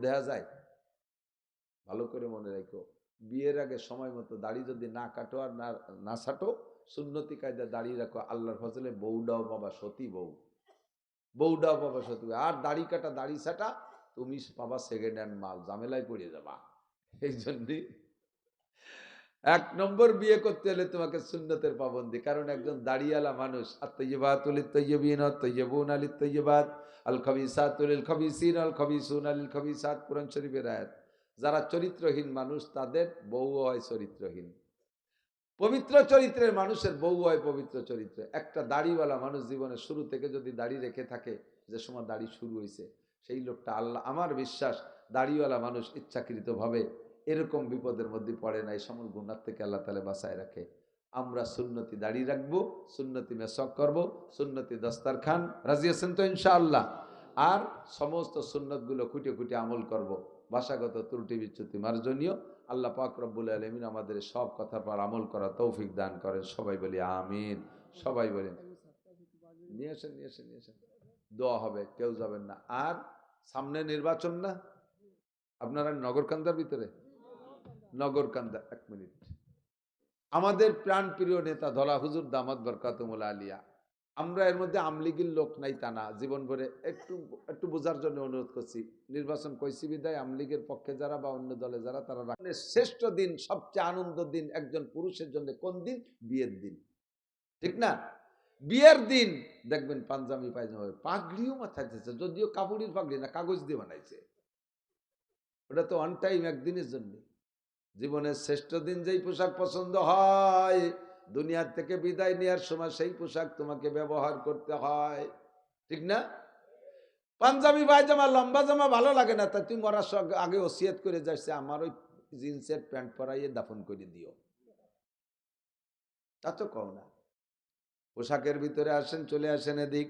দেখা যায়? ভালো করে মনে রাখো। বিয়ের আগে সময় মতো দাড়ি যদি না কাটো আর না না ছাটো, সুন্নতি কায়দা দাড়ি রাখো। আল্লাহর ফজলে বউডাও বাবা সতী বউ। বউডাও বাবা সতী। আর দাড়ি কাটা, দাড়ি ছাটা, তুমি বাবা সেকেন্ড হ্যান্ড মাল, ঝামেলায় পড়ে যাবা। এই জন্যই এক নম্বর বিয়ে করতে হলে তোমাকে সুন্নতের পাবন্দি। কারণ একজন দাড়িয়ালা মানুষ আর তৈবাতুল তৈবিন তৈবুন আলী তৈবাত আল খবিসাতুল খবিসিন, আল খবিসুন আল খবিসাত, কোরআন শরীফের আয়াত। যারা চরিত্রহীন মানুষ, তাদের বউ হয় চরিত্রহীন। পবিত্র চরিত্রের মানুষের বউ হয় পবিত্র চরিত্র। একটা দাড়িওয়ালা মানুষ জীবনের শুরু থেকে যদি দাড়ি রেখে থাকে, যে সময় দাড়ি শুরু হয়েছে সেই লোকটা আল্লাহ, আমার বিশ্বাস দাড়িওয়ালা মানুষ ইচ্ছাকৃতভাবে এরকম বিপদের মধ্যে পড়ে না, এই সমল গুণার থেকে আল্লাহ তালে বাঁচায় রাখে। আমরা সুন্নতি দাড়ি রাখব, সুন্নতি মেসক করব, সুন্নতি দস্তারখান। রাজি আছেন তো ইনশাআল্লাহ? আর সমস্ত সুন্নতগুলো খুঁটে খুঁটে আমল করব। ভাষাগত ত্রুটি বিচ্যুতি মার্জনীয়। আল্লাহ পাক আলমিন আমাদের সব কথার পর আমল করা তৌফিক দান করেন। সবাই বলি আমিন। সবাই বলেন নিয়ে আসেন নিয়ে আসেন নিয়ে আসেন। দোয়া হবে, কেউ যাবেন না। আর সামনে নির্বাচন না? আপনারা নগরকান্দার ভিতরে? নগরকান্দা, এক মিনিট। আমাদের প্রাণ প্রিয় নেতা ধলা হুজুর দামাত বরকাতমুল আলিয়া। আমরা এর মধ্যে আমলিগির লোক নাই তা না জীবন ভরে একটু একটু বোঝার জন্য অনুরোধ করছি। নির্বাচন কইসি বিদায় আমলিগের পক্ষে যারা বা অন্য দলে যারা, তারা রাখেন। শ্রেষ্ঠ দিন, সবচেয়ে আনন্দ দিন একজন পুরুষের জন্য কোন দিন? বিয়ের দিন। ঠিক না? বিয়ের দিন, দেখবেন পাঞ্জাবি পায়জামা। পাগড়িও মাথায় দিয়েছে, যদিও কাপড়ির পাগড়ি না, কাগজ দিয়ে বানাইছে। ওটা তো অন টাইম একদিনের জন্য। জীবনের শ্রেষ্ঠ দিন যেই পোশাক পছন্দ হয়, দুনিয়ার থেকে বিদায় নেওয়ার সময় সেই পোশাক তোমাকে ব্যবহার করতে হয়। ঠিক না? পাঞ্জাবি, পায়জামা, লম্বা জামা ভালো লাগে না, তা তুই মরার আগে ওসিয়ত করে যাচ্ছে আমার ওই জিন্সের প্যান্ট পরাইয়ে দাফন করে দিও। তা তো কও না। পোশাকের ভিতরে আসেন, চলে আসেন এদিক।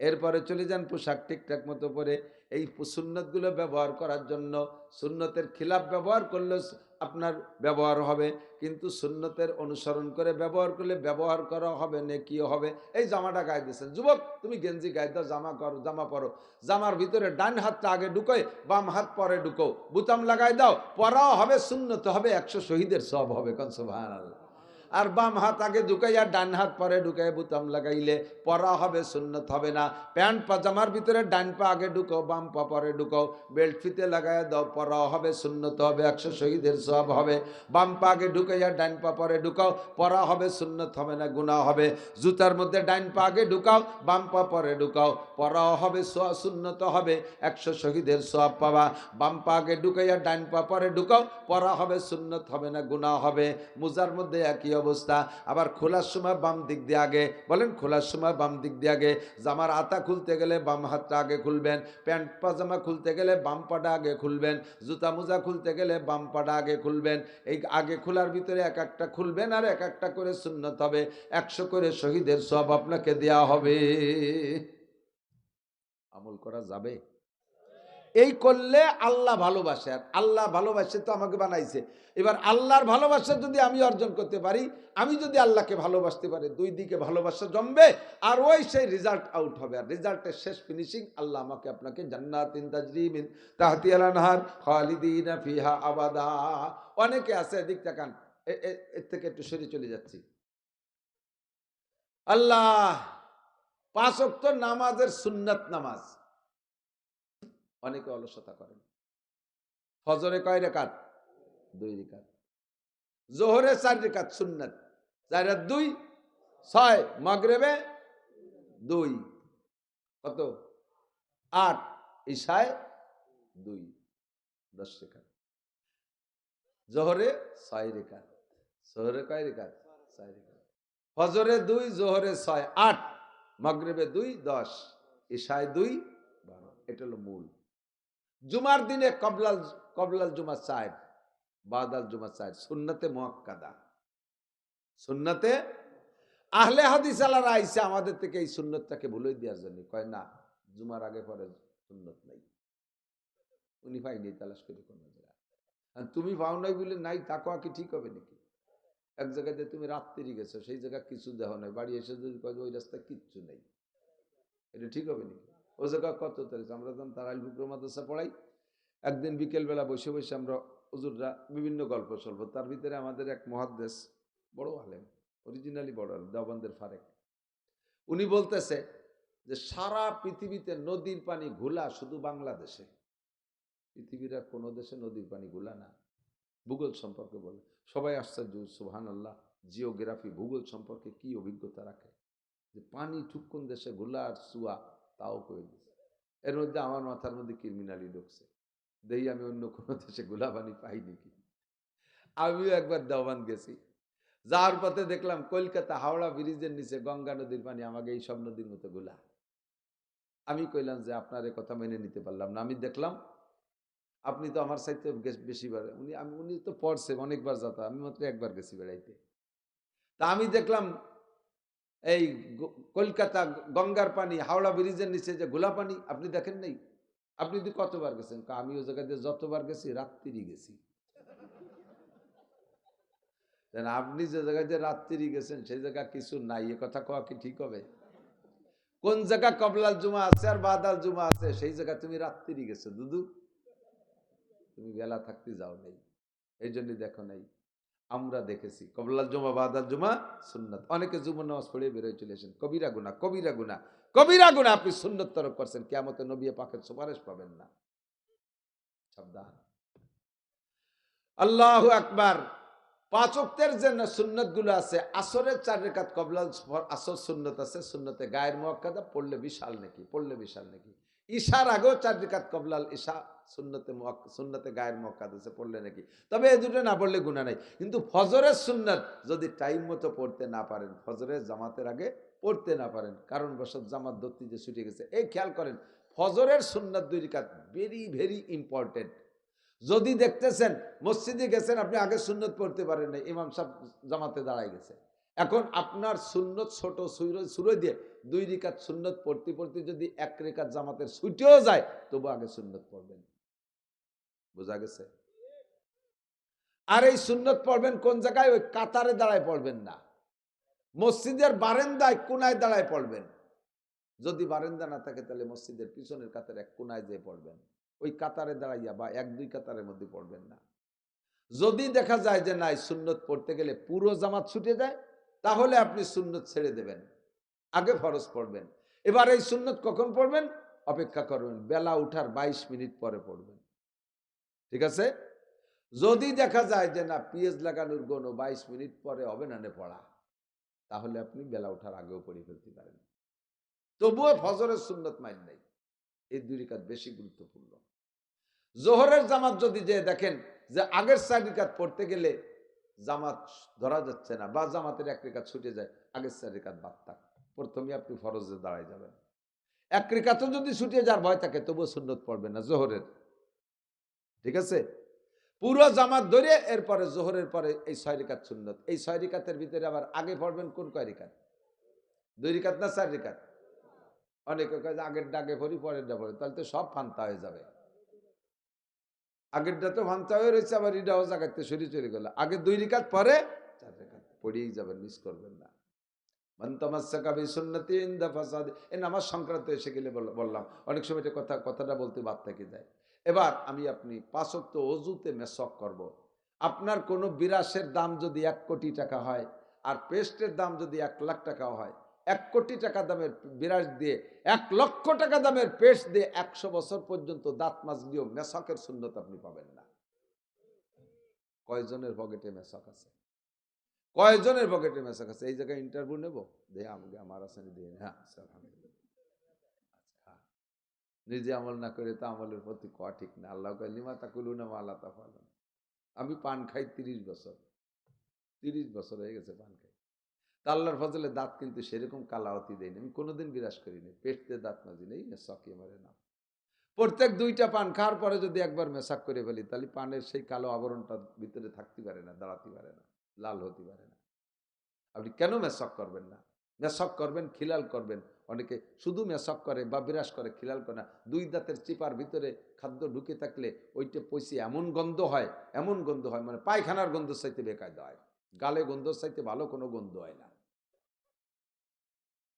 এরপরে চলে যান পোশাক ঠিকঠাক মতো পরে। এই সুন্নতগুলো ব্যবহার করার জন্য, সুন্নতের খিলাফ ব্যবহার করলে আপনার ব্যবহার হবে, কিন্তু সুন্নতের অনুসরণ করে ব্যবহার করলে ব্যবহার করা হবে না নেকিও হবে। এই জামাটা গায়ে দিয়েছেন। যুবক, তুমি গেঞ্জি গায়ে দাও, জামা করো, জামা পরো। জামার ভিতরে ডান হাতটা আগে ঢুকোয়, বাম হাত পরে ঢুকো। বুতাম লাগাই দাও, পরাও হবে, সুন্নত হবে, একশো শহীদের সব হবে। কনসভার আর বাম হাত আগে ঢুকাইয়া ডান হাত পরে ঢুকাই, বুতাম লাগাইলে পরা হবে, সুন্নত হবে না। প্যান্ট, পাজামার ভিতরে ডান পা আগে ঢুকো বাম পা পরে ঢুকো বেল্ট ফিতে লাগাইয়া দাও, পরা হবে, সুন্নত হবে, একশো শহীদের সব হবে। বাম পা আগে ঢুকাইয়া ডান পা পরে ঢুকাও, পরা হবে, সুন্নত হবে না গুণা হবে। জুতার মধ্যে ডান পা আগে ঢুকাও, বাম পা পরে ঢুকাও, পরাও হবে সুন্নত হবে, একশো শহীদের সব পাবা। বাম পা আগে ঢুকাইয়া ডান পা পরে ঢুকাও, পরা হবে, সুন্নত হবে না গুণা হবে। মোজার মধ্যে একই অবস্থা। আবার খোলার সময় বাম দিক দিয়ে আগে, বলেন খোলার সময় বাম দিক দিয়ে আগে। জামার আতা খুলতে গেলে বাম হাতটা আগে খুলবেন, প্যান্ট, পাজামা খুলতে গেলে বাম পাটা আগে খুলবেন, জুতা মোজা খুলতে গেলে বাম পাটা আগে খুলবেন। এই আগে খোলার ভিতরে এক একটা খুলবেন আর এক একটা করে সুন্নত হবে। একশো করে শহীদের সব আপনাকে দেয়া হবে। আমল করা যাবে? এই করলে আল্লাহ ভালোবাসে আর। আল্লাহ ভালোবাসে তো আমাকে বানাইছে। এবার আল্লাহর ভালোবাসা যদি আমি অর্জন করতে পারি, আমি যদি আল্লাহকে ভালোবাসতে পারি, দুই দিকে ভালোবাসা জমবে আর ওই সেই রেজাল্ট আউট হবে। আর রেজাল্টের শেষ ফিনিশিং আল্লাহ আমাকে আপনাকে জান্নাতিন তাজরিমিন তাহতি আলানহার খালিদিন ফিহা আবাদা। অনেকে আছে, এদিক তাকান এর থেকে একটু সরে চলে যাচ্ছি। আল্লাহ, পাঁচ ওয়াক্ত নামাজের সুন্নাত নামাজ। অনেকে অলসতা করেন। ফজরে কয় রেখাত দুই রেখাত জোহরে চার রেখাত সুন্নাত। চার দুই, ছয়, মগরেবে দুই। কত? আট ঈশায় দুই। দশ রেখাত জোহরে ছয় রেখাত জোহরে কয় রেখাত ছয় রেখাত ফজরে দুই, জোহরে ছয়, আট, মগরেবে দুই, দশ ঈশায় দুই, বারো। এটা হলো মূল। জুমার দিনে কবলাল কবলাল জুমা সাহেব, বাদাল জুমা সাহেব, সুন্নতে মোয়াক্কাদা। সুন্নতে? আহলে হাদিস আলারা আইসে আমাদের থেকে এই সুন্নতটাকে ভুলে দেওয়ার জন্য। কয়, না, জুমার আগে পরে সুন্নত নাই। উনি পাইনি তালাশ করে কোন জায়গায় আর তুমি পাও নাই বলে নাই তাকোয়া কি ঠিক হবে নাকি? এক জায়গাতে তুমি রাত্রি গেছো, সেই জায়গা কিছু দেহ নাই। বাড়ি এসে যদি কয় ওই রাস্তায় কিচ্ছু নেই, এটা ঠিক হবে নাকি? ও জায়গা কত তারিখ? আমরা যখন তার আলবুকুর মাদ্রাসা পড়াই, একদিন বিকেলবেলা বসে বসে আমরা হুজুররা বিভিন্ন গল্প সল্প তার ভিতরে আমাদের এক মহাদ্দেশ, বড় আলেম অরিজিনালি বড় আলেম, দেওবন্দের ফারেক। উনি বলতেছে যে, সারা পৃথিবীতে নদীর পানি ঘোলা শুধু বাংলাদেশে। পৃথিবীর আর কোনো দেশে নদীর পানি ঘোলা না। ভূগোল সম্পর্কে বলে। সবাই আশ্চর্য সুহান আল্লাহ জিওগ্রাফি, ভূগোল সম্পর্কে কি অভিজ্ঞতা রাখে? যে, পানি ঠিক দেশে ঘোলা আর চুয়া তাও করে দিচ্ছে এর মধ্যে আমার মাথার মধ্যে ক্রিমিনালি ঢুকছে। দেখি আমি অন্য কোনো দেশে গোলা পানি পাই নাকি? আমিও একবার দেওয়ান গেছি। যাওয়ার পথে দেখলাম কলকাতা হাওড়া ব্রিজের নিচে গঙ্গা নদীর পানি আমাকে এই সব নদীর মতো গোলা। আমি কইলাম যে আপনার এ কথা মেনে নিতে পারলাম না। আমি দেখলাম, আপনি তো আমার সাইতে বেশি বার উনি আমি, উনি তো পড়ছে, অনেকবার যাতা। আমি মাত্র একবার গেছি বেড়াইতে। তা আমি দেখলাম এই কলকাতা গঙ্গার পানি, হাওড়া ব্রিজের নিচে যে গোলা পানি, আপনি দেখেন নাই? আপনি তো কতবার গেছেন? আমি ওই জায়গাতে যতবার গেছি, রাত্রিরই গেছি। আপনি যে জায়গাতে রাত্রি গেছেন, সেই জায়গা কিছু নাই। এ কথা কওয়া কি ঠিক হবে? কোন জায়গা কবলাল জুমা আছে আর বাদাল জুমা আছে? সেই জায়গা তুমি রাত্রি গেছো, দুদু। তুমি বেলা থাকতে যাও নাই। এই জন্য দেখো নাই। আমরা দেখেছি। কবলাল জুমা বাদাল জুমা সুন্নত। অনেকে জুমা নামাজ পড়ে বেরোয় চলে এসেন কবিরা গুনা কবিরা গুনা কবিরা গুনা আপনি সুন্নত তরফ করছেন কেমতে নবী পাকের সুপারিশ পাবেন না। সাবধান। আল্লাহ আকবার। পাঁচ অক্তের যে সুন্নতগুলো আছে, আসরের চার রেখাত কবলাল আসর সুন্নত আছে, সুন্নতে গায়ের মোয়াক্কাদা, পড়লে বিশাল নাকি, পড়লে বিশাল নাকি। ঈশার আগেও চার রেখাত কবলাল ঈশা সুন্নতে সুন্নতে গায়ের মক্কাদ আছে, পড়লে নাকি? তবে এই দুটো না পড়লে গুণা নাই। কিন্তু ফজরের সুন্নত যদি টাইম মতো পড়তে না পারেন, ফজরের জামাতের আগে পড়তে না পারেন কারণ বসত জামাত দত্তি যে ছুটে গেছে। এই খেয়াল করেন, ফজরের সুন্নত দুই রিকাত ভেরি ভেরি ইম্পর্টেন্ট যদি দেখতেছেন, মসজিদে গেছেন, আপনি আগে সুন্নত পড়তে পারেন না ইমাম সাহেব জামাতে দাঁড়ায় গেছে। এখন আপনার সুন্নত ছোট সুরই দিয়ে দুই রিকাত সুন্নত পড়তে পড়তে যদি এক রেখাত জামাতের ছুটেও যায়, তবু আগে সুন্নত পড়বেন। বোঝা গেছে? আর এই সুন্নত পড়বেন কোন জায়গায়? ওই কাতারে দাঁড়ায় পড়বেন না। মসজিদের বারেন্দায়, কোনায় দাঁড়ায় পড়বেন। যদি বারেন্দা না থাকে, তাহলে মসজিদের পিছনের কাতার এক কোনায় যেয়ে পড়বেন। ওই কাতারে দাঁড়াইয়া বা এক, দুই কাতারের মধ্যে পড়বেন না। যদি দেখা যায় যে নাই সুন্নত পড়তে গেলে পুরো জামাত ছুটে যায়, তাহলে আপনি সুন্নত ছেড়ে দেবেন। আগে ফরজ পড়বেন। এবার এই সুন্নত কখন পড়বেন? অপেক্ষা করবেন, বেলা উঠার ২২ মিনিট পরে পড়বেন। ঠিক আছে? যদি দেখা যায় যে না, পিএস লাগানোর কোনো বাইশ মিনিট পরে হবে না পড়া, তাহলে আপনি বেলা ওঠার আগেও পড়ে ফেলতে পারেন। তবুও ফজরের সুন্নত মাইন নাই। এই দুই রিকাত বেশি গুরুত্বপূর্ণ। জোহরের জামাত যদি যে দেখেন যে আগের চার রিকাত পড়তে গেলে জামাত ধরা যাচ্ছে না বা জামাতের এক রেখাত ছুটে যায়, আগের চার রেখাত বাদ থাক। প্রথমে আপনি ফরজে দাঁড়ায় যাবেন। এক রেখাতও যদি ছুটে যাওয়ার ভয় থাকে, তবুও সুন্নত পড়বে না জোহরের। ঠিক আছে? পুরো জামাত ধরে এরপরে জোহরের পরে এই ছয় রিকাত সুন্নত। এই ছয় রিকাতের ভিতরে আবার আগে পড়বেন কোন কয় রিকাত? দুই রিকাত না চার রিকাত? অনেকে কয় যে আগের ডাকে পড়ি, পরের ডা পড়ি। তাহলে তো সব ফান্তা হয়ে যাবে। আগেরটা তো ফান্তা হয়ে রয়েছে, আবার এটাও জাগাতে সরি চলে গেল আগে দুই রিকাত, পরে চার রিকাত। পড়িয়েই যাবেন, মিস করবেন না। এ সংক্রান্ত এসে গেলে বললাম। অনেক সময় কথা, কথাটা বলতে বাদ থেকে যায়। এবার আমি আপনি পাঁচক্ত অজুতে মেসক করব। আপনার কোনো বিরাসের দাম যদি এক কোটি টাকা হয়, আর পেস্টের দাম যদি এক লাখ টাকা হয়, এক কোটি টাকা দামের বিরাস দিয়ে, এক লক্ষ টাকা দামের পেস্ট দিয়ে একশো বছর পর্যন্ত দাঁত মাছ দিয়েও মেসকের শূন্যতা আপনি পাবেন না। কয়জনের পকেটে মেসক আছে? কয়জনের পকেটে মেসক আছে? এই জায়গায় ইন্টারভিউ নেব? দে আমাকে, আমার আসেনি দিয়ে হ্যাঁ আলহামদুলিল্লাহ নিজে আমল না করে তো আমলের প্রতি কোয়া ঠিক না? আল্লাহ কয়, লিমা তাকুলু না আল্লাহ তাফালুন আমি পান খাই তিরিশ বছর। তিরিশ বছর হয়ে গেছে পান খাই। তা আল্লাহর ফজলে দাঁত কিন্তু সেরকম কালাওতি দেয়নি। আমি কোনোদিন বিরাজ করিনি। পেটতে দাঁত মাজি নেই মেসাকি মারে নাম প্রত্যেক দুইটা পান খাওয়ার পরে যদি একবার মেসাক করে ফেলি, তাহলে পানের সেই কালো আবরণটা ভিতরে থাকতে পারে না, দাঁড়াতে পারে না, লাল হতে পারে না। আপনি কেন মেসক করবেন না? মেসক করবেন, খিলাল করবেন অনেকে শুধু মেসক করে বা বিরাস করে, খিলাল করে দুই দাঁতের চিপার ভিতরে খাদ্য ঢুকে থাকলে ওইটা পয়সি এমন গন্ধ হয়, এমন গন্ধ হয় মানে পায়খানার গন্ধ চাইতে বেকায়দা হয়। গালে গন্ধ চাইতে ভালো কোনো গন্ধ হয় না।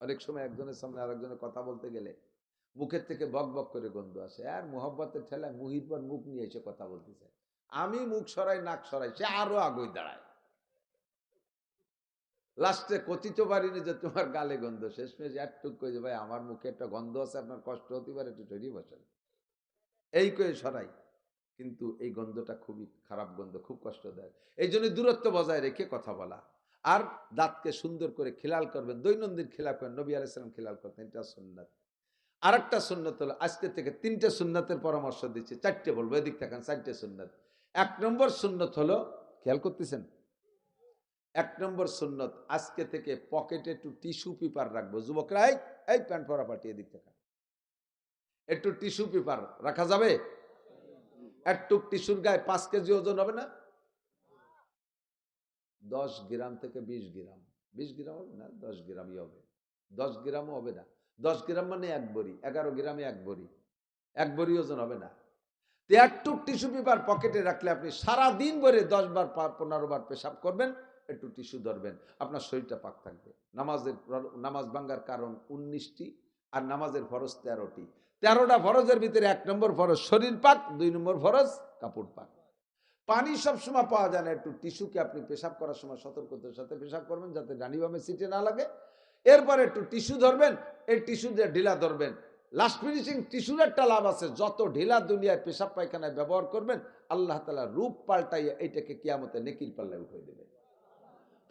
অনেক সময় একজনের সামনে আরেকজনের কথা বলতে গেলে মুখের থেকে বক বক করে গন্ধ আসে। আর মোহব্বতের ঠেলায় মুহির পর মুখ নিয়ে এসে কথা বলতেছে। আমি মুখ সরাই, নাক সরাই, সে আরও আগুই দাঁড়ায়। লাস্টে কথিত পারিনি যে তোমার গালে গন্ধ। শেষ শেষমেশ একটুক কই যে ভাই, আমার মুখে একটা গন্ধ আছে, আপনার কষ্ট হতে পারে, একটু সরিয়ে বসেন। এই কয়ে সরাই। কিন্তু এই গন্ধটা খুবই খারাপ গন্ধ, খুব কষ্টদায়ক। এই জন্য দূরত্ব বজায় রেখে কথা বলা। আর দাঁতকে সুন্দর করে খেলাল করবেন। দৈনন্দিন খেলা করেন, নবী আলাইসালাম খেলাল করতেন এটা সুন্নাত। আর একটা সুন্নত হলো, আজকে থেকে তিনটে সুন্নাতের পরামর্শ দিচ্ছে, চারটে বলব, এদিক থাকেন চারটে সুন্নত। এক নম্বর সুন্নত হলো, খেয়াল করতেছেন? এক নম্বর সুন্নত, আজকে থেকে পকেটে একটু টিস্যু পেপার রাখব। যুবকরা, এই প্যান্ট পরা পাঠিয়ে থেকে একটু টিস্যু পেপার রাখা যাবে? একটু টিস্যুর গায়ে পাঁচ কেজি ওজন হবে না? দশ গ্রাম থেকে বিশ গ্রাম। বিশ গ্রাম হবে না, দশ গ্রামই হবে। দশ গ্রামও হবে না। দশ গ্রাম মানে এক বড়ি এগারো গ্রামে এক বড়ি এক বড়ি ওজন হবে না। তো একটু টিস্যু পেপার পকেটে রাখলে আপনি সারা দিন ভরে দশ বার পনেরো বার পেশাব করবেন। একটু টিস্যু ধরবেন, আপনার শরীরটা পাক থাকবে। নামাজের নামাজ ভাঙ্গার কারণ উনিশটি আর নামাজের ফরজ তেরোটি। তেরোটা ফরজের ভিতরে এক নম্বর ফরজ শরীর পাক, দুই নম্বর ফরজ কাপড় পাক। পানি সবসময় পাওয়া যায় না, একটু টিস্যুকে আপনি পেশাব করার সময় সতর্কতার সাথে পেশাব করবেন যাতে ডানিবামে সিটে না লাগে। এরপর একটু টিস্যু ধরবেন, এই টিস্যু দিয়ে ঢিলা ধরবেন। লাস্ট ফিনিশিং টিস্যুর একটা লাভ আছে, যত ঢিলা দুনিয়ায় পেশাব পায়খানায় ব্যবহার করবেন, আল্লাহ তালা রূপ পাল্টাইয়া এইটাকে কিয়ামতে নেকির পাল্লায় উঠে দেবে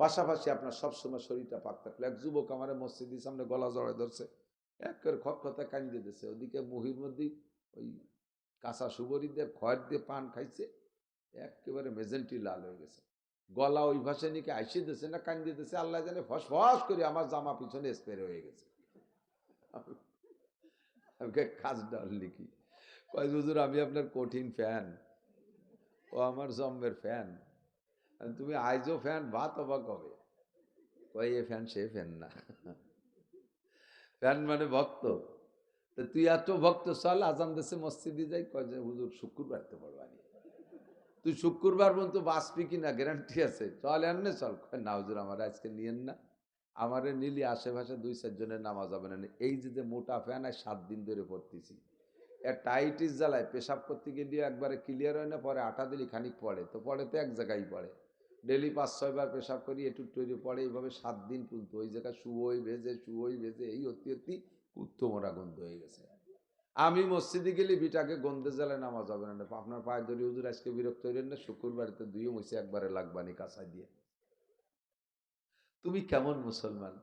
পাশাপাশি আপনার সবসময় শরীরটা পাক থাকল। এক যুবক আমার মসজিদের সামনে গলা জড়ায় ধরছে। এক করে খতা কান্দিয়ে দিছে ওদিকে মুহির মধ্যে ওই কাঁচা সুবরিদের খয়ের দিয়ে পান খাইছে। একেবারে মেজেন্টি লাল হয়ে গেছে। গলা ওই ভাষা নিকে আইসে দিছে না কান্দিয়ে দিছে? আল্লাহ জানে ফস ফস করে আমার জামা পিছনে স্প্রে হয়ে গেছে। আমাকে কাজ ডাল লিখি। কয়, হুজুর, আমি আপনার কঠিন ফ্যান। ও আমার জম্মের ফ্যান। তুমি আইজো ফ্যান, ভাত অবাক হবে। কয়, এ ফ্যান, সে ফ্যান না। ফ্যান মানে ভক্ত। তো তুই এত ভক্ত, চল আজান দেশে মসজিদে যাই, কয় হুজুর, শুক্রবার তো পড়বানি তুই শুক্রবার পর্যন্ত বাঁচবি কি না গ্যারান্টি আছে। চল, এমনি চল। না, হুজুর, আমার আজকে নিয়েন না। আমারে নিলি, আশেপাশে দুই চারজনের নামাজ হবে না। এই যে যে মোটা ফ্যান আর সাত দিন ধরে পড়তেছি। এর টাইটিস জ্বালায়, পেশাব করতে গেলে একবারে ক্লিয়ার হয় না, পরে আটা দিলি, খানিক পড়ে। তো পরে তো এক জায়গায় পড়ে। ডেলি পাঁচ ছয়বার পেশাব করি একটু তৈরি পড়ে এইভাবে সাত দিন পর্যন্ত ওই জায়গায় শুয়োই ভেজে শুয়োই ভেজে, এই অতি অতি কুত্তো মোরা গন্ধ হয়ে গেছে। আমি মসজিদে গেলে বিটাকে গন্ধে জ্বালায় নামাজ হবে না। আপনার পায়ে ধরি হুজুর আজকে বিরক্ত হইলেন না, শুক্রবারেতে দুইও মসি একবারে লাগবানি কাঁচা দিয়ে। তুমি কেমন মুসলমান?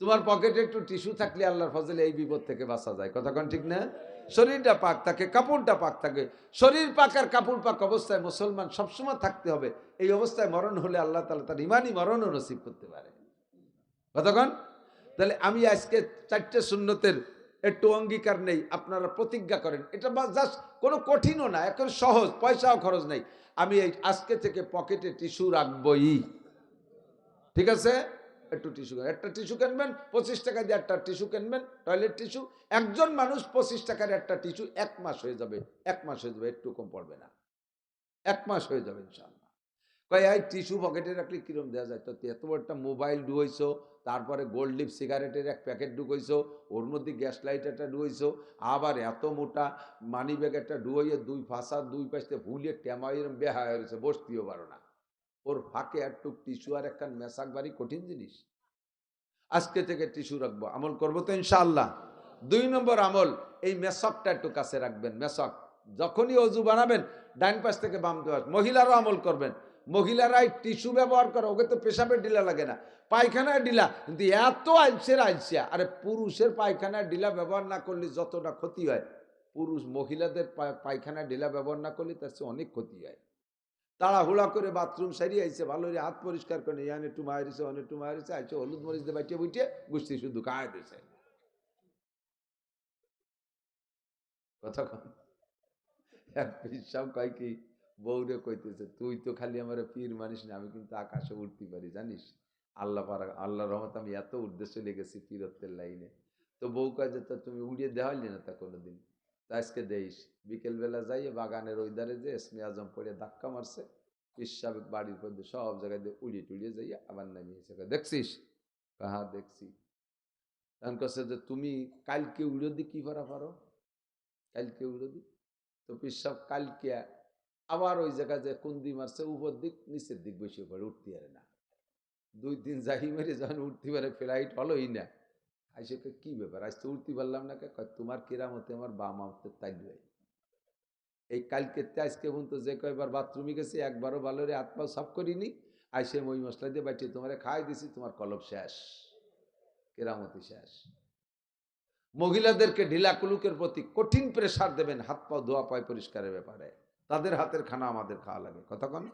তোমার পকেটে একটু টিস্যু থাকলে আল্লাহর ফজলে এই বিপদ থেকে বাঁচা যায়। কথাক্ষণ ঠিক না? শরীরটা পাক থাকে, কাপড়টা পাক থাকে। শরীর পাক আর কাপড় পাক অবস্থায় মুসলমান সবসময় থাকতে হবে। এই অবস্থায় মরণ হলে আল্লাহ তালা তার ইমানই মরণও নসিব করতে পারে। কতক্ষণ? তাহলে আমি আজকে চারটে শূন্যতের একটু অঙ্গীকার নেই, আপনারা প্রতিজ্ঞা করেন। এটা বা জাস্ট কোনো কঠিনও না এখন সহজ, পয়সাও খরচ নেই। আমি এই আজকে থেকে পকেটে টিস্যু রাখবই। ঠিক আছে? একটু টিস্যু একটা টিস্যু কিনবেন? পঁচিশ টাকা দিয়ে একটা টিস্যু কিনবেন? Toilet tissue? একজন মানুষ পঁচিশ টাকার একটা টিস্যু এক মাস হয়ে যাবে, এক মাস হয়ে যাবে, একটু কম পড়বে না। এক মাস হয়ে যাবে ইনশাল্লাহ কয়, এই টিস্যু পকেটে রাখলে কিরম দেওয়া যায়? তো এত বড় একটা মোবাইল ডুবইছো, তারপরে গোল্ড লিপ সিগারেটের এক প্যাকেট ঢুকইছো ওর মধ্যে গ্যাস লাইট একটা ডুবইছো, আবার এত মোটা মানি ব্যাগ একটা ডুবইয়ে দুই ফাঁসা দুই পাশে ভুলিয়ে টেমাইয়ের বেহা হয়েছে বসতেও পারো না। ওর ফাঁকে আর টুক টিস্যু আর একটা মেশাক বাড়ি কঠিন জিনিস। আজকে থেকে টিস্যু রাখব। আমল করব তো ইনশাআল্লাহ। দুই নম্বর আমল, এই মেশকটা একটু কাছে রাখবেন, মেশক। যখনই অজু বানাবেন, ডাইন পাশ থেকে বাম দেওয়া মহিলারও আমল করবেন। মহিলারাই টিস্যু ব্যবহার করে, ওকে তো পেশাবের ডিলা লাগে না। পায়খানায় ডিলা কিন্তু এত আইসের আইসিয়া আরে পুরুষের পায়খানায় ডিলা ব্যবহার না করলে যতটা ক্ষতি হয়। পুরুষ মহিলাদের পায়- পায়খানায় ডিলা ব্যবহার না করলে তার চেয়ে অনেক ক্ষতি হয়। তাড়াহুড়া করে বাথরুম সারিয়ে আইছে ভালো করে হাত পরিষ্কার করে ইয়ান একটু মারিছে অনেক একটু মারিছে আইছে, হলুদ মরিচ দিয়ে বুইটিয়ে গুষ্টি শুধু খায় পিসাব কয় কি বউরে কইতেছে, তুই তো খালি আমার পীর মানিস না, আমি কিন্তু আকাশে উঠতে পারি, জানিস? আল্লাহ পারা আল্লাহ রহমত, আমি এত উদ্দেশ্যে লেগেছি পীরত্বের লাইনে। তো বউ যে, তা তুমি উড়িয়ে দেওয়ালি না তা কোনোদিন? আজকে দেইস বিকেলবেলা যাইয়ে বাগানের ওই ধারে যে এসমে আজম পড়ে ধাক্কা মারছে পিসাবেক বাড়ির মধ্যে সব জায়গায় দিয়ে উড়িয়ে টুড়িয়ে যাইয়া আবার নামিয়েছে। দেখছিস? কাহা দেখছি। তখন কাছে যে, তুমি কালকে উড়ো দি কি করা পারো? কালকে উড়ো দি? তো পিসাব কালকে আবার ওই জায়গায় যে কুন্দি মারছে, উপর দিক, নিচের দিক বসে পড়ে, উঠতে পারে না। দুই দিন যাই মেরে যখন উঠতে পারে, ফ্লাইট হলোই না। আইসে কয়, কি ব্যাপার? আজ তো উঠতে পারলাম না কে? তোমার কেরামতে আমার বাম আমতে তাইলে এই কালকে তে আজকে পর্যন্ত যে কয়বার বাথরুমে গেছি একবারও ভালো রে হাত পাও সাফ করিনি। আইসে মই মশলা দিয়ে বাইটি তোমারে খাই দিছি তোমার কলব শেষ। কেরামতি শেষ। মহিলাদেরকে ঢিলা কুলুকের প্রতি কঠিন প্রেসার দেবেন হাত পাও ধোয়া পায় পরিষ্কারের ব্যাপারে। তাদের হাতের খানা আমাদের খাওয়া লাগে। কথা কতক্ষণ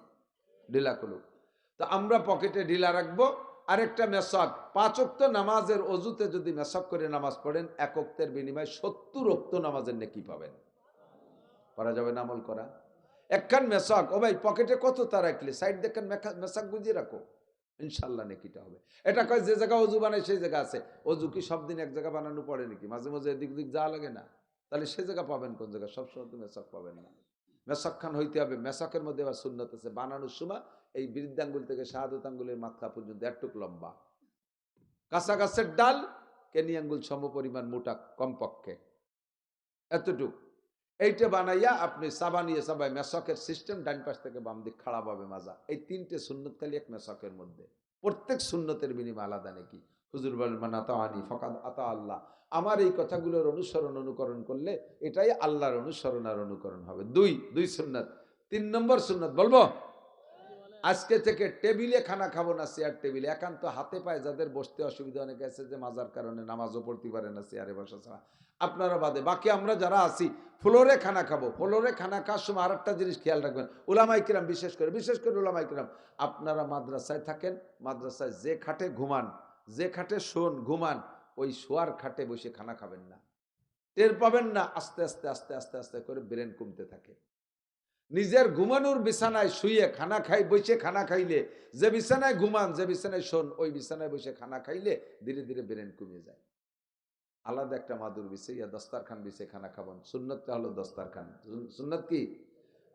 ঢিলা কুলুক। তো আমরা পকেটে ঢিলা রাখব। আরেকটা মেসক পাঁচ অক্ত নামাজের অজুতে যদি মেসক করে নামাজ পড়েন, এক অক্তের বিনিময়ে সত্তর অক্ত নামাজের নেকি পাবেন। করা যাবে না আমল করা? একখান মেসক ও ভাই, পকেটে কত তা রাখলে? সাইড দেখেন মেসাক বুঝিয়ে রাখো। ইনশাল্লাহ নেকিটা হবে। এটা কয়, যে জায়গা অজু বানায় সেই জায়গা আছে। অজু কি সব দিন এক জায়গা বানানো পড়ে নাকি? মাঝে মাঝে এদিক ওদিক যাওয়া লাগে না। তাহলে সে জায়গা পাবেন কোন জায়গা সবসময় তো মেসক পাবেন না। মেসক খান হইতে হবে। মেসকের মধ্যে আবার সুন্নত আছে। বানানোর সময় এই বৃদ্ধাঙ্গুল থেকে শাহাদত আঙ্গুলের মাথা পর্যন্ত একটুক লম্বা। কাঁচা গাছের ডাল কেনি আঙ্গুল সম পরিমাণ মোটা কমপক্ষে। এতটুক। এইটা বানাইয়া আপনি সাবানিয়ে সাবাই মেশকের সিস্টেম ডান পাশ থেকে বাম দিক খাড়া পাবে মাজা। এই তিনটে সুন্নত খালি এক মেশকের মধ্যে। প্রত্যেক সুন্নতের বিনিময় আলাদা নাকি? হুজুর বলেন মানে আতাহানি ফকাদ আতা আল্লাহ। আমার এই কথাগুলোর অনুসরণ, অনুকরণ করলে এটাই আল্লাহর অনুসরণ আর অনুকরণ হবে। দুই দুই সুন্নত। তিন নম্বর সুন্নত বলব? আজকে থেকে টেবিলে খানা খাব না, চেয়ার টেবিলে। একান্ত হাতে পায়ে যাদের বসতে অসুবিধা অনেক আছে যে মাজার কারণে নামাজও পড়তে পারে না চেয়ারে বসা ছাড়া। আপনারা বাদে। বাকি আমরা যারা আছি, ফ্লোরে খানা খাব। ফ্লোরে খানা খাওয়ার সময় আর একটা জিনিস খেয়াল রাখবেন। ওলামাই কিরাম, বিশেষ করে বিশেষ করে ওলামাই কিরাম, আপনারা মাদ্রাসায় থাকেন, মাদ্রাসায় যে খাটে ঘুমান, যে খাটে শোন, ঘুমান, ওই শোয়ার খাটে বসে খানা খাবেন না। টের পাবেন না, আস্তে আস্তে আস্তে আস্তে আস্তে করে ব্রেন কমতে থাকে। নিজের ঘুমানোর বিছানায় শুয়ে খানা খাই, বসে খানা খাইলে, যে বিছানায় ঘুমান, যে বিছানায় শোন, ওই বিছানায় বসে খানা খাইলে ধীরে ধীরে ব্রেন কমে যায়। আলাদা একটা মাদুর বিছে, ইয়া দস্তারখান বিছে, খানা খাবান সুন্নতটা হলো দস্তারখান। খান সুন্নত কি?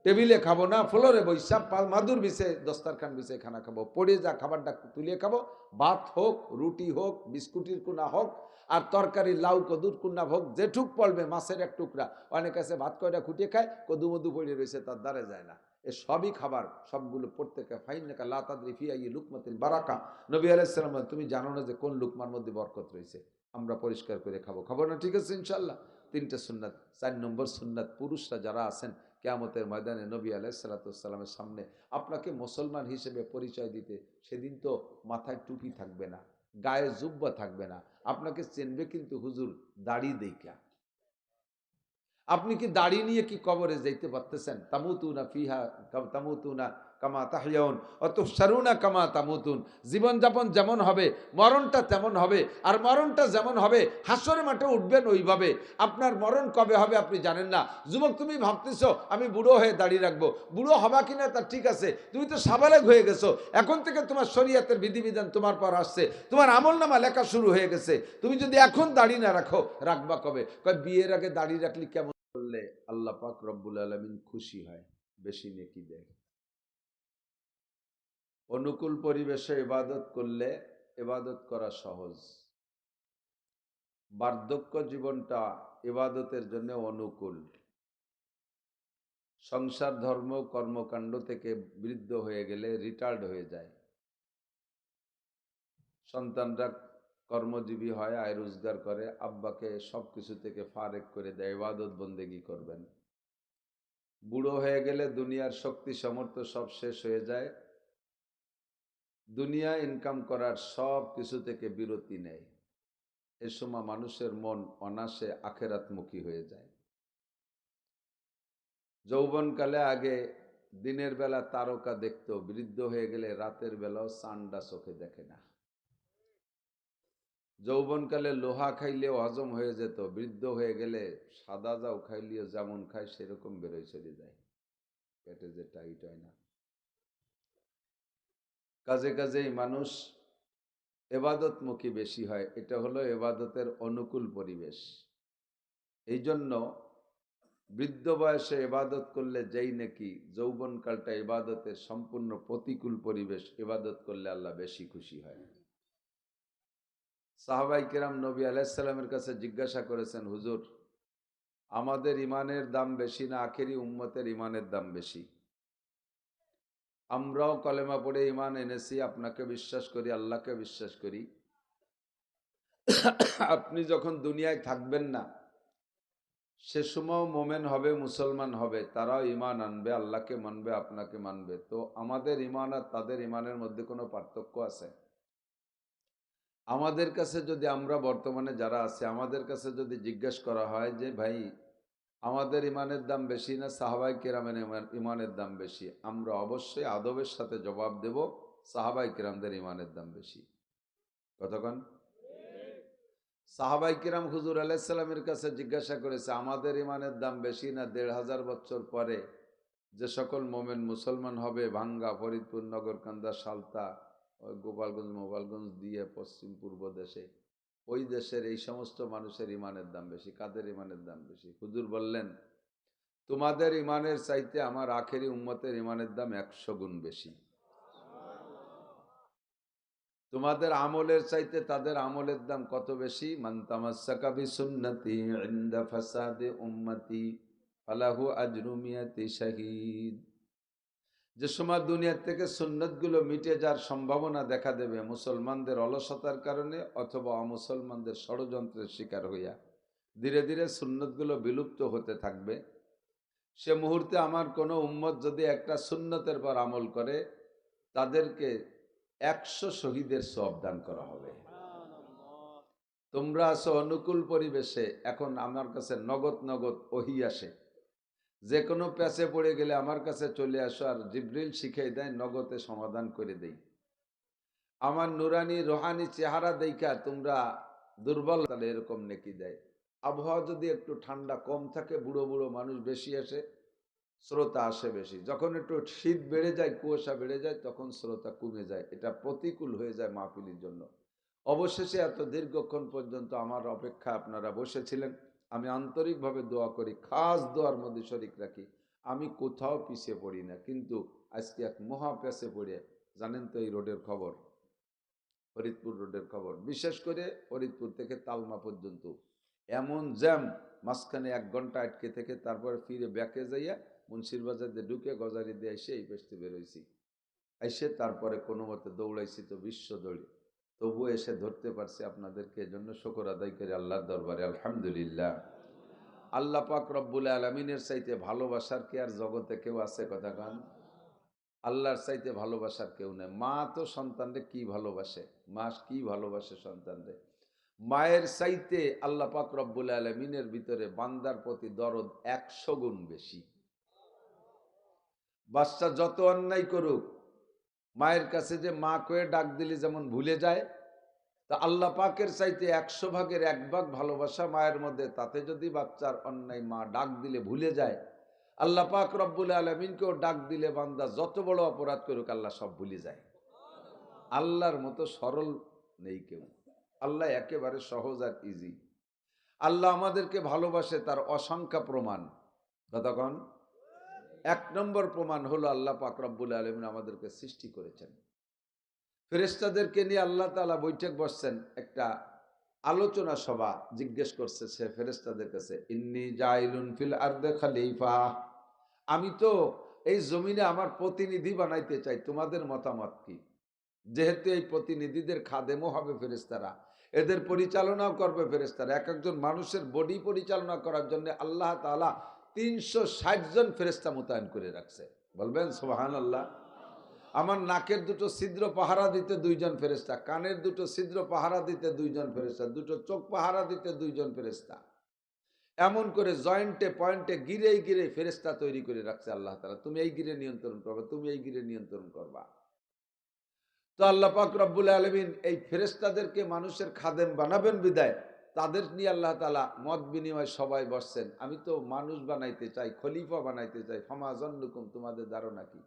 টেবিলে খাব না, ফ্লোরে বৈশা মাদুর বিষে, দস্তারখান বিছে খানা খাব। পড়ে যা খাবারটা তুলিয়ে খাব। ভাত হোক, রুটি হোক, বিস্কুটির কোনা হোক, আর তরকারি, লাউ, কদুর কুন্না হোক, যেটুক পড়বে মাছের এক টুকরা। অনেক আছে ভাত কয়টা খুঁটিয়ে খায়, কদু মধু পড়ে রয়েছে তার দ্বারে যায় না। এ সবই খাবার, সবগুলো প্রত্যেকে ফাইন নাকা লাতাদ্রি ফিয়া ই লুকমাতিল বারাকা। নবী আলাইসালাম তুমি জানো না যে কোন লুকমার মধ্যে বরকত রয়েছে আমরা পরিষ্কার করে খাব। খাব না, ঠিক আছে ইনশাল্লাহ তিনটে সুন্নাত, চার নম্বর সুন্নাত, পুরুষরা যারা আছেন কেয়ামতের ময়দানে নবী আলাইসালাতামের সামনে আপনাকে মুসলমান হিসেবে পরিচয় দিতে, সেদিন তো মাথায় টুপি থাকবে না, গায়ে জুব্বা থাকবে না, আপনাকে চেনবে কিন্তু হুজুর দাড়ি দেখা আপনি কি দাড়ি নিয়ে কি কবরে যাইতে পারতেছেন? তামুতুনা ফিহা, তামুতুনা কামা তাহিয়াউন অত সারুনা কামা তামুতুন। জীবনযাপন যেমন হবে, মরণটা তেমন হবে, আর মরণটা যেমন হবে হাসরে মাঠে উঠবেন ওইভাবে। আপনার মরণ কবে হবে আপনি জানেন না। যুবক, তুমি ভাবতেছো, আমি বুড়ো হয়ে দাঁড়িয়ে রাখব। বুড়ো হবা কিনা তা ঠিক আছে, তুমি তো সাবালেক হয়ে গেছো। এখন থেকে তোমার শরীয়তের বিধিবিধান তোমার পর আসছে। তোমার আমল নামা লেখা শুরু হয়ে গেছে। তুমি যদি এখন দাঁড়িয়ে না রাখো, রাখবা কবে? কয়, বিয়ের আগে দাঁড়িয়ে রাখলে কেমন করলে? আল্লাহ পাক রব্বুল আলমিন খুশি হয়, বেশি নেকি দেয়। অনুকূল পরিবেশে ইবাদত করলে ইবাদত করা সহজ। বার্ধক্য জীবনটা ইবাদতের জন্য অনুকূল। সংসার, ধর্ম, কর্মকাণ্ড থেকে বৃদ্ধ হয়ে গেলে রিটায়ার্ড হয়ে যায়। সন্তানরা কর্মজীবী হয়, আয় রোজগার করে, আব্বাকে সব কিছু থেকে ফারেক করে দেয়, ইবাদত বন্দেগি করবেন। বুড়ো হয়ে গেলে দুনিয়ার শক্তি, সামর্থ্য সব শেষ হয়ে যায়। দুনিয়া ইনকাম করার সব কিছু থেকে বিরতি নেয়। এ সময় মানুষের মন অনাসে আখেরাতমুখী হয়ে যায়। যৌবনকালে আগে দিনের বেলা তারকা দেখতো বৃদ্ধ হয়ে গেলে রাতের বেলাও চান্ডা চোখে দেখে না। যৌবনকালে লোহা খাইলেও হজম হয়ে যেত, বৃদ্ধ হয়ে গেলে সাদা যাও খাইলেও যেমন খায় সেরকম বেরোয় চলে যায়। পেটে যে টাইট হয় না। কাজে কাজেই মানুষ এবাদতমুখী বেশি হয়। এটা হলো এবাদতের অনুকূল পরিবেশ। এই জন্য বৃদ্ধ বয়সে এবাদত করলে যেই নাকি, যৌবনকালটা এবাদতের সম্পূর্ণ প্রতিকূল পরিবেশ এবাদত করলে আল্লাহ বেশি খুশি হয়। সাহাবাই কিরাম নবী আলাইসাল্লামের কাছে জিজ্ঞাসা করেছেন, হুজুর, আমাদের ইমানের দাম বেশি না আখেরি উম্মতের ইমানের দাম বেশি? আমরাও কলেমা পড়ে ইমান এনেছি, আপনাকে বিশ্বাস করি, আল্লাহকে বিশ্বাস করি। আপনি যখন দুনিয়ায় থাকবেন না, সে সময় মোমেন হবে, মুসলমান হবে, তারাও ইমান আনবে, আল্লাহকে মানবে, আপনাকে মানবে। তো আমাদের ইমান আর তাদের ইমানের মধ্যে কোনো পার্থক্য আছে? আমাদের কাছে যদি, আমরা বর্তমানে যারা আছি, আমাদের কাছে যদি জিজ্ঞেস করা হয় যে, ভাই আমাদের ইমানের দাম বেশি না সাহাবাই কিরামের ইমানের দাম বেশি? আমরা অবশ্যই আদবের সাথে জবাব দেব, সাহাবাই কিরামদের ইমানের দাম বেশি। কতক্ষণ সাহাবাই কিরাম হুজুর আলাইসাল্লামের কাছে জিজ্ঞাসা করেছে, আমাদের ইমানের দাম বেশি না দেড় হাজার বছর পরে যে সকল মোমেন মুসলমান হবে, ভাঙ্গা, ফরিদপুর, নগরকান্দা, সালতা গোপালগঞ্জ, মোবালগঞ্জ দিয়ে পশ্চিম পূর্ব দেশে ওই দেশের এই সমস্ত মানুষের ইমানের দাম বেশি, কাদের ইমানের দাম বেশি? হুজুর বললেন, তোমাদের ইমানের চাইতে আমার আখেরি উম্মতের ইমানের দাম একশো গুণ বেশি। তোমাদের আমলের চাইতে তাদের আমলের দাম কত বেশি? মান্তামাসাকা বিসুন্নতি ইনদা ফাসাদে উম্মতি, ফালাহু আজরুমিয়াতি শাহিদ। যে সময় দুনিয়ার থেকে সুন্নতগুলো মিটে যাওয়ার সম্ভাবনা দেখা দেবে মুসলমানদের অলসতার কারণে অথবা অমুসলমানদের ষড়যন্ত্রের শিকার হইয়া ধীরে ধীরে সুন্নতগুলো বিলুপ্ত হতে থাকবে। সে মুহূর্তে আমার কোনো উম্মত যদি একটা সুন্নতের পর আমল করে, তাদেরকে একশো শহীদের সব দান করা হবে। তোমরা আসো অনুকূল পরিবেশে, এখন আমার কাছে নগদ নগদ ওহি আসে। যে কোনো প্যাচে পড়ে গেলে আমার কাছে চলে আসো আর জিব্রিল শিখিয়ে দেয়, নগদে সমাধান করে দেই। আমার নুরানি রোহানি চেহারা দেখা তোমরা দুর্বল, তাহলে এরকম নেকি দেয়। আবহাওয়া যদি একটু ঠান্ডা কম থাকে, বুড়ো বুড়ো মানুষ বেশি আসে, শ্রোতা আসে বেশি। যখন একটু শীত বেড়ে যায়, কুয়াশা বেড়ে যায়, তখন শ্রোতা কমে যায়। এটা প্রতিকূল হয়ে যায় মাহফিলির জন্য। অবশেষে এত দীর্ঘক্ষণ পর্যন্ত আমার অপেক্ষা আপনারা বসেছিলেন। আমি আন্তরিকভাবে দোয়া করি, খাস দোয়ার মধ্যে শরিক রাখি। আমি কোথাও পিছিয়ে পড়ি না, কিন্তু আজকে এক মহা প্যাসে পড়ে, জানেন তো এই রোডের খবর? ফরিদপুর রোডের খবর। বিশেষ করে ফরিদপুর থেকে তালমা পর্যন্ত। এমন জ্যাম, মাঝখানে এক ঘণ্টা আটকে থেকে তারপরে ফিরে ব্যাকে যাইয়া মুন্সির বাজার দিয়ে ঢুকে গজারি দিয়ে এসে এই পেস্টে বেরোইছি এসে তারপরে কোনো মতে দৌড়াইছি তো বিশ্ব দৌড়ি। তবু এসে ধরতে পারছি আপনাদেরকে, এজন্য শকর আদায় করে আল্লাহর দরবারে, আলহামদুলিল্লাহ। আল্লাহ পাক রব্বুল আলমিনের চাইতে ভালোবাসার কে আর জগতে কেউ আছে কথা কান? আল্লাহর চাইতে ভালোবাসার কেউ নেই। মা তো সন্তানরে কি ভালোবাসে? মা কি ভালোবাসে সন্তানরে মায়ের চাইতে আল্লাহ পাক রব্বুল আলমিনের ভিতরে বান্দার প্রতি দরদ একশো গুণ বেশি। বাচ্চা যত অন্যায় করুক মায়ের কাছে যে মা কয়ে ডাক দিলে যেমন ভুলে যায়, তা আল্লাহ পাকের চাইতে একশো ভাগের এক ভাগ ভালোবাসা মায়ের মধ্যে, তাতে যদি বাচ্চার অন্যায় মা ডাক দিলে ভুলে যায়, আল্লাহ পাক রব্বুল আলমিনকেও ডাক দিলে বান্দা যত বড় অপরাধ করুক, আল্লাহ সব ভুলে যায়। আল্লাহর মতো সরল নেই কেউ। আল্লাহ একেবারে সহজ আর ইজি আল্লাহ আমাদেরকে ভালোবাসে তার অসংখ্য প্রমাণ। কতক্ষণ নম্বর প্রমাণ হলো আল্লাহ পাক রব্বুল আলমিন আমাদেরকে সৃষ্টি করেছেন। ফেরেস্তাদেরকে নিয়ে আল্লাহ তালা বৈঠক বসছেন। একটা আলোচনা সভা জিজ্ঞেস করছে সে ফেরেস্তাদের কাছে, ইন্নি জাইলুন ফিল আর্দে খালিফা। আমি তো এই জমিনে আমার প্রতিনিধি বানাইতে চাই, তোমাদের মতামত কি? যেহেতু এই প্রতিনিধিদের খাদেমও হবে ফেরেস্তারা এদের পরিচালনাও করবে ফেরেস্তারা এক একজন মানুষের বডি পরিচালনা করার জন্য আল্লাহ তালা তিনশো ষাট জন ফেরেস্তা মোতায়েন করে রাখছে। বলবেন সোহান আল্লাহ আমার নাকের দুটো ছিদ্র পাহারা দিতে দুইজন ফেরেস্তা কানের দুটো ছিদ্র পাহারা দিতে দুইজন ফেরেস্তা দুটো চোখ পাহারা দিতে দুইজন ফেরেস্তা এমন করে জয়েন্টে, পয়েন্টে গিরেই গিরে ফেরেস্তা তৈরি করে রাখছে আল্লাহ তালা তুমি এই গিরে নিয়ন্ত্রণ করবা, তুমি এই গিরে নিয়ন্ত্রণ করবা। তো আল্লাহ পাক রব্বুল আলমিন এই ফেরেস্তাদেরকে মানুষের খাদেম বানাবেন বিদায়। তাদের নিয়ে আল্লাহ তালা মত বিনিময় সবাই বসছেন। আমি তো মানুষ বানাইতে চাই, খলিফা বানাইতে চাই ফমাজন্নুকুম তোমাদের ধারণা কি?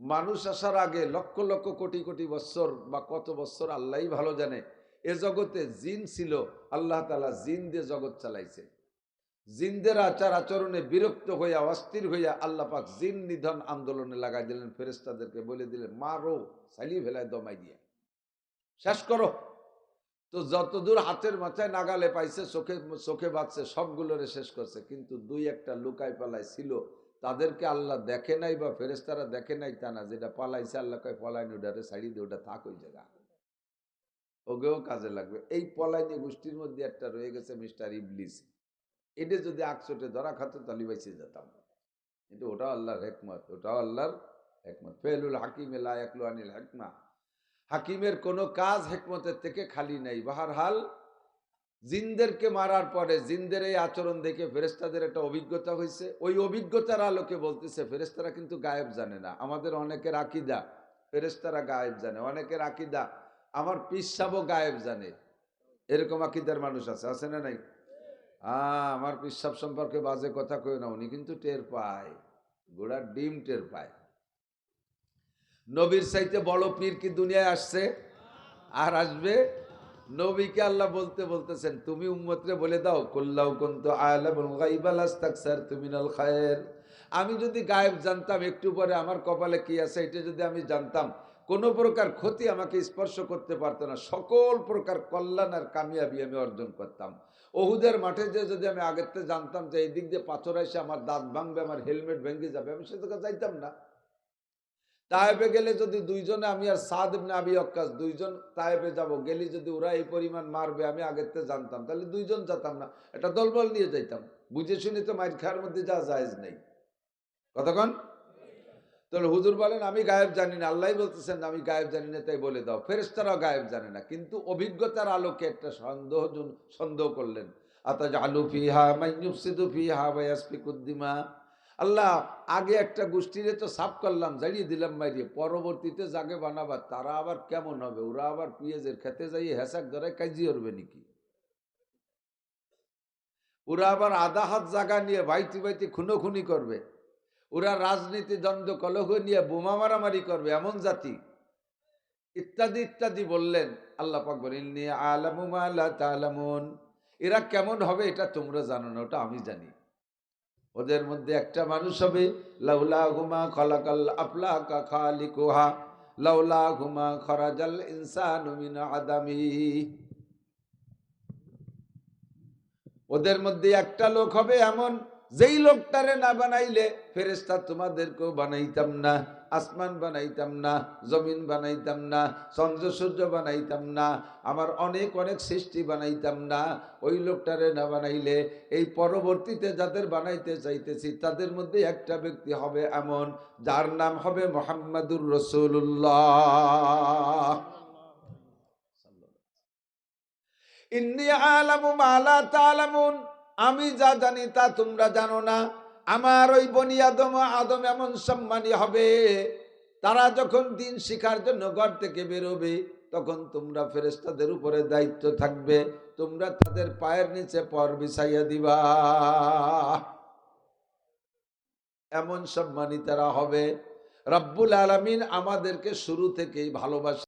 মানুষ আসার আগে লক্ষ লক্ষ কোটি কোটি বৎসর বা কত বৎসর আল্লাহই ভালো জানে। এ জগতে জিন ছিল, আল্লাহ তালা জিন দিয়ে জগৎ চালাইছে। জিনদের আচার আচরণে বিরক্ত হইয়া, অস্থির হইয়া আল্লাহ পাক জিন নিধন আন্দোলনে লাগাই দিলেন ফেরেস্তাদেরকে বলে দিলেন, মারো সালি ভেলায় দমাই দিয়ে। শেষ করো। তো যতদূর হাতের মাথায় নাগালে পাইছে, চোখে চোখে বাঁচছে সবগুলোরে শেষ করছে। কিন্তু দুই একটা লুকাই পালাই ছিল তাদেরকে আল্লাহ দেখে নাই বা ফেরেস্তারা দেখে নাই তা না, যেটা পালাইছে আল্লাহ কয়, পলাইনি, ওটারে ছাড়ি দিয়ে ওটা থাক ওই জায়গা। ওকেও কাজে লাগবে। এই পলাইনি গোষ্ঠীর মধ্যে একটা রয়ে গেছে মিস্টার ইবলিস। এটা যদি আকচোটে ধরা খাতো, তাহলে বেঁচে যেতাম। কিন্তু ওটাও আল্লাহর হেকমত, ওটাও আল্লাহর হেকমত। ফেলুল হাকিম একলু আনিল হেকমা। হাকিমের কোনো কাজ হেকমতের থেকে খালি নাই। বাহারহাল, জিনদেরকে মারার পরে জিনদের এই আচরণ দেখে ফেরেস্তাদের একটা অভিজ্ঞতা হয়েছে ওই অভিজ্ঞতার আলোকে বলতেছে ফেরেস্তারা কিন্তু গায়েব জানে না। আমাদের অনেকের আকিদা ফেরেস্তারা গায়েব জানে। অনেকের আকিদা, আমার পিসাবও গায়েব জানে। এরকম আকিদার মানুষ আছে আছে না নাই? হ্যাঁ আমার পিসাব সম্পর্কে বাজে কথা কই না, উনি কিন্তু টের পায়। গোড়ার ডিম টের পায়। নবীর চাইতে বড় পীর কি দুনিয়ায় আসছে? আর আসবে? নবীকে আল্লাহ বলতে বলতেছেন, তুমি উম্মতরে বলে দাও কল্লাউ কুনতু খায়ের। আমি যদি গায়েব জানতাম, একটু পরে আমার কপালে কি আছে এটা যদি আমি জানতাম, কোনো প্রকার ক্ষতি আমাকে স্পর্শ করতে পারতো না। সকল প্রকার কল্যাণ আর কামিয়াবি আমি অর্জন করতাম। ওহুদের মাঠে যে যদি আমি আগের জানতাম যে এই দিক দিয়ে পাথর এসে আমার দাঁত ভাঙবে, আমার হেলমেট ভেঙে যাবে, আমি সেটাকে যাইতাম না। তায়েবে গেলে যদি দুইজনে, আমি আর সাদ ইবনে আবি অক্কাস দুইজন তায়েবে যাব। গেলি যদি ওরা এই পরিমাণ মারবে, আমি আগের থেকে জানতাম। তাহলে দুইজন যেতাম না। একটা দলবল নিয়ে যাইতাম। বুঝে শুনে তো মাইর খাওয়ার মধ্যে যা জায়েজ নেই। কতক্ষণ তাহলে হুজুর বলেন, আমি গায়েব জানি না। আল্লাহ বলতেছেন আমি গায়েব জানি না, তাই বলে দাও। ফেরেস্তারাও গায়েব জানে না। কিন্তু অভিজ্ঞতার আলোকে একটা সন্দেহ সন্দেহ করলেন। আতাজ আলু ফিহা মাইনুফসিদু ফিহা বায়াসফিকুদ্দিমা আল্লাহ, আগে একটা গোষ্ঠীরে তো সাফ করলাম জানিয়ে দিলাম মাইরিয়ে পরবর্তীতে জাগে বানাবার তারা আবার কেমন হবে? ওরা আবার পিঁয়াজের খেতে যাই হেসাক ধরে কাজি করবে নাকি? ওরা আবার আধা হাত জায়গা নিয়ে বাইতি বাইতি খুনোখুনি করবে। ওরা রাজনীতি দ্বন্দ্ব কলহ নিয়ে বোমা মারামারি করবে, এমন জাতি। ইত্যাদি ইত্যাদি বললেন আল্লাহ পাক বলেন আলামুন এরা কেমন হবে এটা তোমরা জানো না, ওটা আমি জানি। ওদের মধ্যে একটা মানুষ হবে লাউলা ঘুমা খলাকাল আপলা কাকা খালি কোহা লাউলা ঘুমা খরাজাল ইনসান আদামি। ওদের মধ্যে একটা লোক হবে এমন যেই লোকটারে না বানাইলে ফেরেস্তা তোমাদেরকেও বানাইতাম না, আসমান বানাইতাম না, জমিন বানাইতাম না চন্দ্র সূর্য বানাইতাম না, আমার অনেক অনেক সৃষ্টি বানাইতাম না, ওই লোকটারে না বানাইলে, এই পরবর্তীতে যাদের বানাইতে চাইতেছি, তাদের মধ্যে একটা ব্যক্তি হবে এমন, যার নাম হবে মোহাম্মদুর রসুল্লাহ ইন্নি আলামু মালা তালামুন। আমি যা জানি তা তোমরা জানো না। আমার ওই বনি আদম আদম এমন সম্মানী হবে। তারা যখন দিন শিখার জন্য ঘর থেকে বেরোবে, তখন তোমরা ফেরেস্তাদের উপরে দায়িত্ব থাকবে। তোমরা তাদের পায়ের নিচে পর বিছাইয়া দিবা। এমন সম্মানী তারা হবে। রব্বুল আলমিন আমাদেরকে শুরু থেকেই ভালোবাসে।